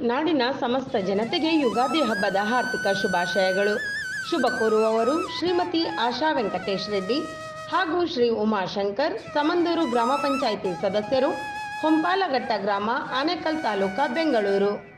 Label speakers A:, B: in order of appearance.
A: ನಾಡಿನ ಸಮಸ್ತ ಜನತೆಗೆ ಯುಗಾದಿ ಹಬ್ಬದ ಹಾರ್ದಿಕ ಶುಭಾಶಯಗಳು. ಶುಭ ಕೋರುವವರು ಶ್ರೀಮತಿ ಆಶಾ ವೆಂಕಟೇಶ್ ರೆಡ್ಡಿ ಹಾಗೂ ಶ್ರೀ ಉಮಾಶಂಕರ್, ಸಮಂದೂರು ಗ್ರಾಮ ಪಂಚಾಯಿತಿ ಸದಸ್ಯರು, ಹೊಂಪಾಲಘಟ್ಟ ಗ್ರಾಮ, ಆನೇಕಲ್ ತಾಲೂಕಾ, ಬೆಂಗಳೂರು.